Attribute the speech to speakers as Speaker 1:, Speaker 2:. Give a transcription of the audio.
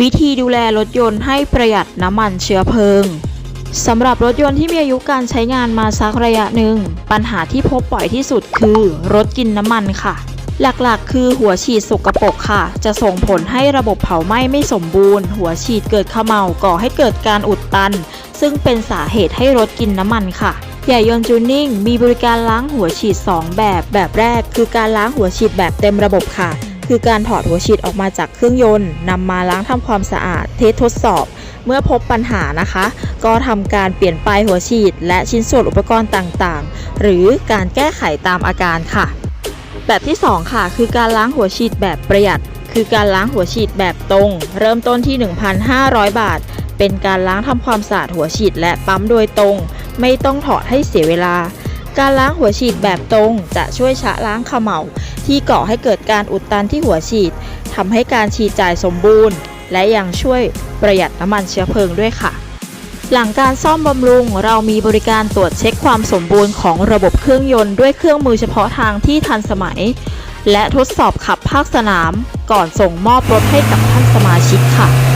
Speaker 1: วิธีดูแลรถยนต์ให้ประหยัดน้ำมันเชื้อเพลิงสำหรับรถยนต์ที่มีอายุการใช้งานมาสักระยะหนึ่ง ปัญหาที่พบบ่อยที่สุดคือ รถกินน้ำมันค่ะ หลักๆ คือหัวฉีดสกปรกค่ะ จะส่งผลให้ระบบเผาไหม้ไม่สมบูรณ์ หัวฉีดเกิดขมเมาก่อให้เกิดการอุดตัน ซึ่งเป็นสาเหตุให้รถกินน้ำมันค่ะใหญ่ยนจูนิ่งมีบริการล้างหัวฉีด 2 แบบ แบบแรกคือการล้างหัวฉีดแบบเต็มระบบค่ะ คือการถอดหัวฉีดออกมาจากเครื่องยนต์นำมาล้างทำความสะอาด เทสทดสอบ เมื่อพบปัญหานะคะ ก็ทำการเปลี่ยนปลายหัวฉีด และชิ้นส่วนอุปกรณ์ต่างๆ หรือการแก้ไขตามอาการค่ะ แบบที่ 2 ค่ะ คือการล้างหัวฉีดแบบประหยัด คือการล้างหัวฉีดแบบตรง เริ่มต้นที่ 1,500 บาท เป็นการล้างทำความสะอาดหัวฉีดและปั๊มโดยตรง ไม่ต้องถอดให้เสียเวลา การล้างหัวฉีดแบบตรงจะช่วยชะล้างเขมเหลาที่ก่อให้เกิดการอุดตันที่หัวฉีดทำให้การฉีดจ่ายสมบูรณ์ และยังช่วยประหยัดน้ำมันเชื้อเพลิงด้วยค่ะ หลังการซ่อมบำรุง เรามีบริการตรวจเช็คความสมบูรณ์ของระบบเครื่องยนต์ด้วยเครื่องมือเฉพาะทางที่ทันสมัย และทดสอบขับภาคสนาม ก่อนส่งมอบรถให้กับท่านสมาชิกค่ะ